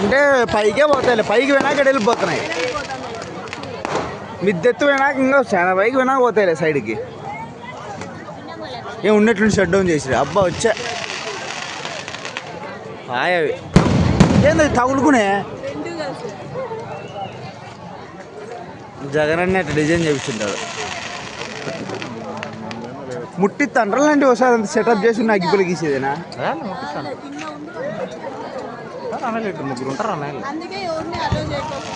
అంటే పైకే పోతాయి పైకి వినాక వెళ్ళిపోతున్నాయి. మిద్దెత్తు వినాక ఇంకా చాలా పైకి వినాక పోతాయిలే సైడ్కి. ఏం ఉన్నట్లుండి షట్ డౌన్ చేసిరు అబ్బా వచ్చా. హాయ్ అవి. ఏంది తగులుకునే? జగన్ అన్న అట్లా డిజైన్ చేపిస్తుంటాడు ముట్టి తండ్రులు లాంటి ఒకసారి అంత సెటప్ చేసి నాకు ఇప్పుడు గీసేదేనా? ముగ్గురు ఉంటారు అన్నయ్య అందుకే ఎవరిని అలో చేయకపోతే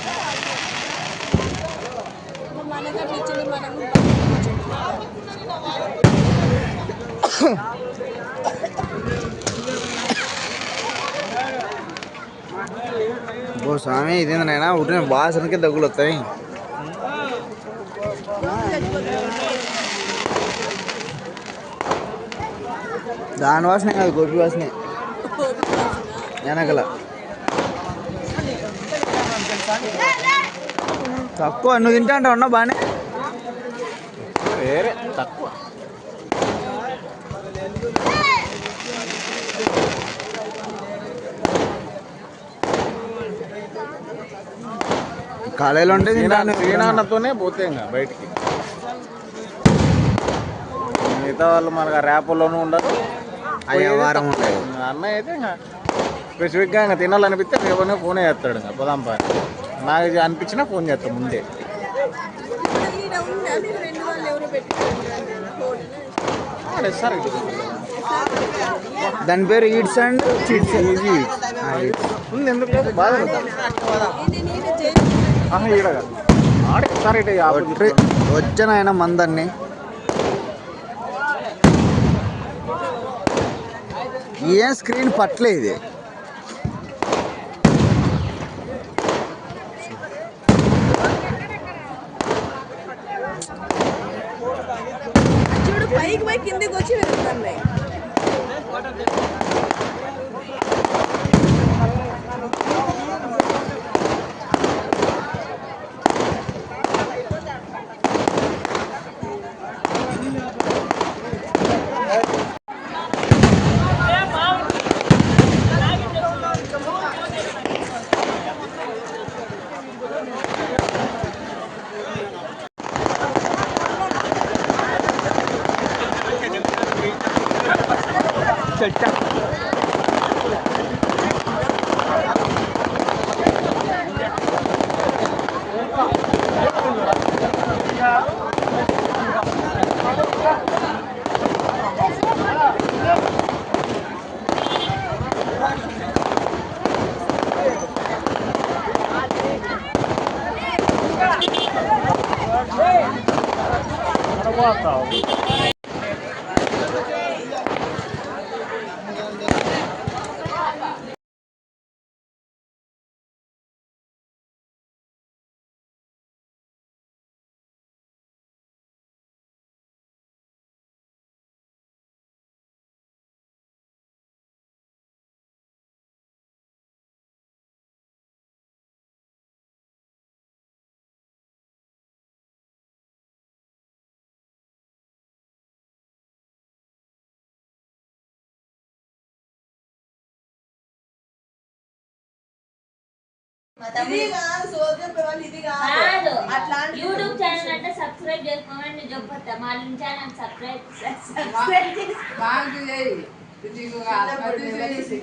మనకట్లా ఇచ్చింది మనం ఓ స్వామి ఇదేంది నాయనా ఉట్టిన వాసనకి దగ్గులు వస్తాయి దాని వాసనే కాదు గోపి వాసనే వెనకల. తక్కువ నువ్వు తింటా అంటావు? అన్నా బాగానే. వేరే తక్కువ. కాలేజీలో ఉంటే తింటాను శ్రీనాన్నతోనే పోతే ఇంకా బయటికి. మిగతా వాళ్ళు మనకు ర్యాపుల్లోనూ ఉండరు అయ్యా వారం ఉంటాయి. అన్నయ్య అయితే ఇంకా స్పెసిఫిక్గా ఇంకా తినాలనిపిస్తే రేపనే ఫోనే చేస్తాడు ఇంకా పోదాం పా. నాకు ఇది అనిపించినా ఫోన్ చేస్తాం ముందే. దాని పేరు ఈడ్స్ అండ్ చీట్స్ ఈజీ ఉంది ఎందుకు లేదు? బాగా వచ్చిన ఆయన మందన్ని. ఏం స్క్రీన్ పట్టలే ఇది. 过去 వచ్చి వెళ్తున్నాయి ఇది యూట్యూబ్ ఛానల్ అంటే సబ్స్క్రైబ్ చేసుకోమని చెప్పొస్తా మా ఛానల్ సబ్స్క్రైబ్ చేసి